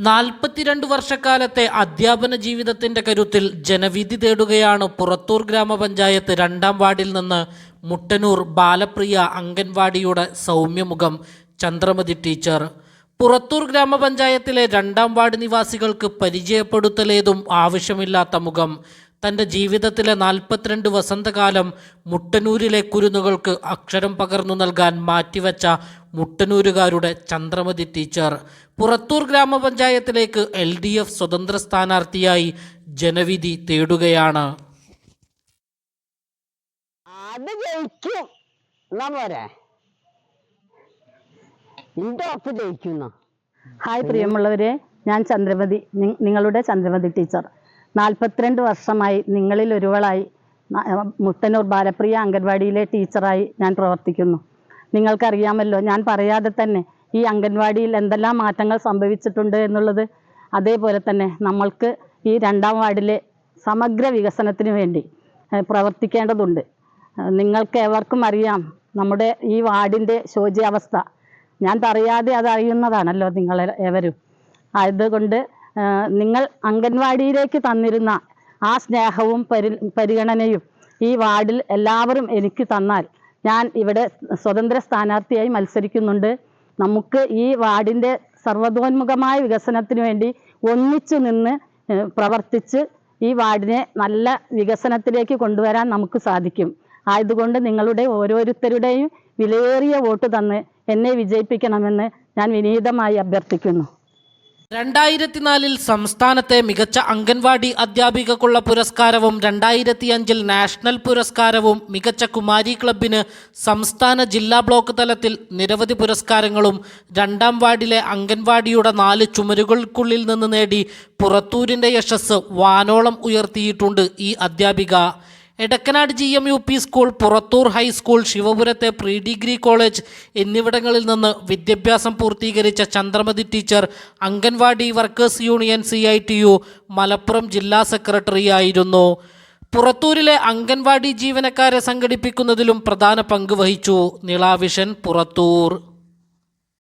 നാൽപ്പത്തിരണ്ട് വർഷക്കാലത്തെ അധ്യാപന ജീവിതത്തിന്റെ കരുത്തിൽ ജനവിധി തേടുകയാണ് പുറത്തൂർ ഗ്രാമപഞ്ചായത്ത് രണ്ടാം വാർഡിൽ നിന്ന് മുട്ടനൂർ ബാലപ്രിയ അംഗൻവാടിയുടെ സൗമ്യമുഖം ചന്ദ്രമതി ടീച്ചർ. പുറത്തൂർ ഗ്രാമപഞ്ചായത്തിലെ രണ്ടാം വാർഡ് നിവാസികൾക്ക് പരിചയപ്പെടുത്തലേതും ആവശ്യമില്ലാത്ത മുഖം. തന്റെ ജീവിതത്തിലെ നാൽപ്പത്തിരണ്ട് വസന്തകാലം മുട്ടനൂരിലെ കുരുന്നുകൾക്ക് അക്ഷരം പകർന്നു നൽകാൻ മാറ്റിവെച്ച മുട്ടനൂരുകാരുടെ ചന്ദ്രമതി ടീച്ചർ. പുറത്തൂർ ഗ്രാമപഞ്ചായത്തിലേക്ക് എൽ ഡി എഫ് സ്വതന്ത്ര സ്ഥാനാർത്ഥിയായി ജനവിധി തേടുകയാണ്. അത് ജയിക്കും. പോരെ? ഹായ് പ്രിയമുള്ളവരെ ഞാൻ ചന്ദ്രമതി നിങ്ങളുടെ ചന്ദ്രമതി ടീച്ചർ. നാൽപ്പത്തിരണ്ട് വർഷമായി നിങ്ങളിൽ ഒരുവളായി മുത്തന്നൂർ ബാലപ്രിയ അംഗൻവാടിയിലെ ടീച്ചറായി ഞാൻ പ്രവർത്തിക്കുന്നു. നിങ്ങൾക്കറിയാമല്ലോ ഞാൻ പറയാതെ തന്നെ ഈ അംഗൻവാടിയിൽ എന്തെല്ലാം മാറ്റങ്ങൾ സംഭവിച്ചിട്ടുണ്ട് എന്നുള്ളത് അതേപോലെ തന്നെ നമ്മൾക്ക് ഈ രണ്ടാം വാർഡിലെ സമഗ്ര വികസനത്തിന് വേണ്ടി പ്രവർത്തിക്കേണ്ടതുണ്ട്. നിങ്ങൾക്ക് ഏവർക്കും അറിയാം നമ്മുടെ ഈ വാർഡിന്റെ ശോച്യാവസ്ഥ. ഞാൻ പറയാതെ അത് അറിയുന്നതാണല്ലോ നിങ്ങൾ ഏവരും. അതുകൊണ്ട് നിങ്ങൾ അംഗൻവാടിയിലേക്ക് തന്നിരുന്ന ആ സ്നേഹവും പരി പരിഗണനയും ഈ വാർഡിൽ എല്ലാവരും എനിക്ക് തന്നാൽ ഞാൻ ഇവിടെ സ്വതന്ത്ര സ്ഥാനാർത്ഥിയായി മത്സരിക്കുന്നുണ്ട്. നമുക്ക് ഈ വാർഡിന്റെ സർവതോന്മുഖമായ വികസനത്തിന് വേണ്ടി ഒന്നിച്ചു നിന്ന് പ്രവർത്തിച്ച് ഈ വാർഡിനെ നല്ല വികസനത്തിലേക്ക് കൊണ്ടുവരാൻ നമുക്ക് സാധിക്കും. ആയതുകൊണ്ട് നിങ്ങളുടെ ഓരോരുത്തരുടെയും വിലയേറിയ വോട്ട് തന്ന് എന്നെ വിജയിപ്പിക്കണമെന്ന് ഞാൻ വിനീതമായി അഭ്യർത്ഥിക്കുന്നു. രണ്ടായിരത്തി നാലിൽ സംസ്ഥാനത്തെ മികച്ച അംഗൻവാടി അധ്യാപികക്കുള്ള പുരസ്കാരവും രണ്ടായിരത്തി അഞ്ചിൽ നാഷണൽ പുരസ്കാരവും മികച്ച കുമാരി ക്ലബിന് സംസ്ഥാന ജില്ലാ ബ്ലോക്ക് തലത്തിൽ നിരവധി പുരസ്കാരങ്ങളും രണ്ടാം വാർഡിലെ അംഗൻവാടിയുടെ നാല് ചുമരുകൾക്കുള്ളിൽ നിന്ന് നേടി പുറത്തൂരിന്റെ യശസ് വാനോളം ഉയർത്തിയിട്ടുണ്ട് ഈ അധ്യാപിക. Edakkanad G M U P school Purathur high school ശിവപുരത്തെ pre degree college എന്നിവിടങ്ങളിൽ നിന്ന് വിദ്യാഭ്യാസം പൂർത്തീകരിച്ച Chandramathi teacher anganwadi workers union C I T U Malappuram ജില്ലാ സെക്രട്ടറി ആയിരുന്നു. പുറത്തൂരിലെ അംഗൻവാടി ജീവനക്കാരെ സംഘടിപ്പിക്കുന്നതിലും പ്രധാന പങ്ക് വഹിച്ചു നിളാവിഷൻ പുറത്തൂർ.